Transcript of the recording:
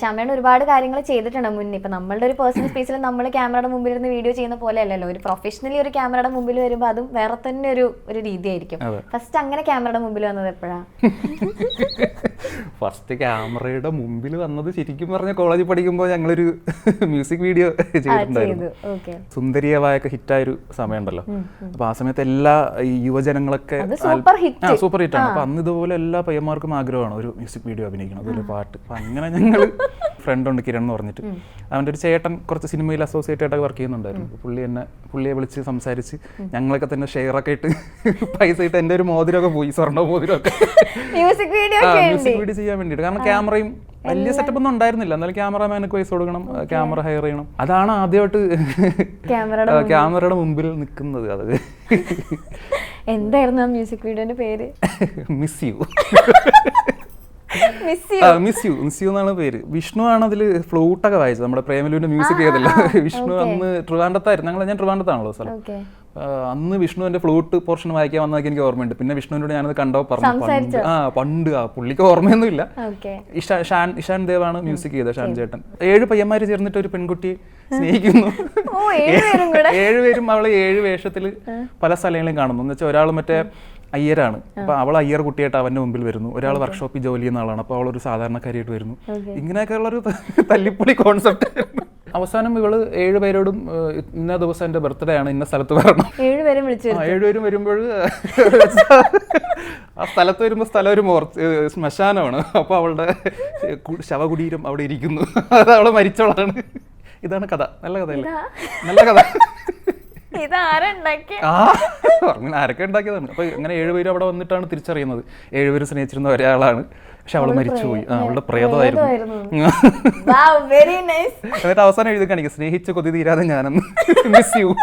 ഷമേൺ ഒരുപാട് കാര്യങ്ങൾ ചെയ്തിട്ടുണ്ട് മുന്നേ ഇപ്പൊ നമ്മളുടെ ഒരു പേഴ്സണൽ സ്പേസിൽ നമ്മൾ ക്യാമറയുടെ മുമ്പിൽ ഇരുന്ന് വീഡിയോ ചെയ്യുന്ന പോലെ അല്ലല്ലോ ഒരു പ്രൊഫഷണലി ഒരു ക്യാമറയുടെ മുമ്പിൽ വരുമ്പോൾ അതും വേറെ തന്നെ ഒരു ഒരു രീതിയായിരിക്കും. ഫസ്റ്റ് അങ്ങനെ ക്യാമറയുടെ മുമ്പിൽ വന്നത് എപ്പോഴാ? ഫസ്റ്റ് ക്യാമറയുടെ മുമ്പിൽ വന്നത് ശരിക്കും പറഞ്ഞ കോളേജിൽ പഠിക്കുമ്പോൾ ഞങ്ങളൊരു മ്യൂസിക് വീഡിയോ ചെയ്തിട്ടുണ്ടായിരുന്നു. സുന്ദരിയവായൊക്കെ ഹിറ്റായൊരു സമയമുണ്ടല്ലോ. അപ്പൊ ആ സമയത്ത് എല്ലാ യുവജനങ്ങളൊക്കെ. സൂപ്പർ ഹിറ്റ് ആണ്. അപ്പൊ അന്ന് ഇതുപോലെ എല്ലാ പയ്യന്മാർക്കും ആഗ്രഹമാണ് ഒരു മ്യൂസിക് വീഡിയോ അഭിനയിക്കണം. അതുപോലെ പാട്ട്. അപ്പൊ അങ്ങനെ ഞങ്ങൾ ഫ്രണ്ട് ഉണ്ട് കിരൺ എന്ന് പറഞ്ഞിട്ട്. അവന്റെ ഒരു ചേട്ടൻ കുറച്ച് സിനിമയിൽ അസോസിയേറ്റ് ആയിട്ടൊക്കെ വർക്ക് ചെയ്യുന്നുണ്ടായിരുന്നു. പുള്ളി എന്നെ പുള്ളിയെ വിളിച്ച് സംസാരിച്ച് ഞങ്ങളൊക്കെ തന്നെ ഷെയർ ഒക്കെ ഇട്ട് പൈസ ഇട്ട് എന്റെ ഒരു മോതിരമൊക്കെ പോയി സ്വർണ മോതിരമൊക്കെ. മ്യൂസിക് വീഡിയോ മ്യൂസിക് വീഡിയോ ചെയ്യാൻ വേണ്ടിയിട്ട്. കാരണം ക്യാമറയും വലിയ സെറ്റപ്പ് ഒന്നും ഉണ്ടായിരുന്നില്ല. എന്നാലും ക്യാമറമാനൊക്കെ പൈസ കൊടുക്കണം ക്യാമറ ഹയർ ചെയ്യണം. അതാണ് ആദ്യമായിട്ട് ക്യാമറയുടെ ക്യാമറയുടെ മുമ്പിൽ. നിൽക്കുന്നത് അത്. എന്തായിരുന്നു ആ മ്യൂസിക് വീഡിയോന്റെ പേര്? Miss you miss you miss you എന്നാണ് പേര്. വിഷ്ണു ആണ് അതിൽ ഫ്ലൂട്ടൊക്കെ വായിച്ചത്. നമ്മുടെ പ്രേമലുവിന്റെ മ്യൂസിക് ചെയ്തല്ലോ വിഷ്ണു അന്ന് ട്രിവാൻഡത്തായിരുന്നു. ഞങ്ങൾ ഞാൻ ട്രിവാൻഡത്താണല്ലോ സ്ഥലം. അന്ന് വിഷ്ണുവിന്റെ ഫ്ലൂട്ട് പോർഷൻ വായിക്കാൻ വന്നതൊക്കെ എനിക്ക് ഓർമ്മയുണ്ട്. പിന്നെ വിഷ്ണുവിനോട് ഞാനത് കണ്ടോ പറഞ്ഞു പണ്ട് ആ പണ്ട് ആ പുള്ളിക്ക് ഓർമ്മയൊന്നുമില്ല. ഇഷാൻ ഇഷാ ഷാൻ ഇഷാൻ ദേവാണ് മ്യൂസിക് ചെയ്തത് ഷാൻ ചേട്ടൻ. ഏഴ് പയ്യന്മാര് ചേർന്നിട്ട് ഒരു പെൺകുട്ടിയെ സ്നേഹിക്കുന്നു. ഏഴുപേരും അവൾ ഏഴുപേരും അവളെ ഏഴ് വേഷത്തിൽ പല സ്ഥലങ്ങളിലും കാണുന്നു. എന്ന് വെച്ചാൽ ഒരാൾ മറ്റേ അയ്യരാണ്. അപ്പൊ അവൾ അയ്യർ കുട്ടിയായിട്ട് അവന്റെ മുമ്പിൽ വരുന്നു. ഒരാൾ വർക്ക്ഷോപ്പിൽ ജോലി ചെയ്യുന്ന ആളാണ്. അപ്പൊ അവളൊരു സാധാരണക്കാരിയായിട്ട് വരുന്നു. ഇങ്ങനെയൊക്കെയുള്ള ഒരു തല്ലിപ്പൊളി കോൺസെപ്റ്റ് അവസാനം ഇവൾ ഏഴുപേരോടും ഇന്ന ദിവസം എന്റെ ബർത്ത്ഡേ ആണ് ഇന്ന സ്ഥലത്ത് വരണം. ഏഴുപേരും വിളിച്ചു ഏഴുപേരും വരുമ്പോൾ ആ സ്ഥലത്ത് വരുമ്പോൾ സ്ഥലം ഒരു മോർ ശ്മശാനമാണ്. അപ്പോൾ അവളുടെ ശവകുടീരം അവിടെ ഇരിക്കുന്നു. അത് അവളെ മരിച്ചവളാണ്. ഇതാണ് കഥ. നല്ല കഥയല്ലേ? നല്ല കഥ. ഇതാരുണ്ടാക്കിയ ആ. അങ്ങനെ ആരൊക്കെ ഉണ്ടാക്കിയതാണ് അപ്പൊ അങ്ങനെ ഏഴുപേരും അവിടെ വന്നിട്ടാണ് തിരിച്ചറിയുന്നത്. ഏഴുപേരും സ്നേഹിച്ചിരുന്ന ഒരാളാണ്. പക്ഷെ അവൾ മരിച്ചുപോയി. ആ അവളുടെ പ്രേതമായിരുന്നു. എന്നിട്ട് അവസാനം എഴുതി കാണിക്കും സ്നേഹിച്ച് കൊതി തീരാതെ ഞാനെന്ന് മിസ് യു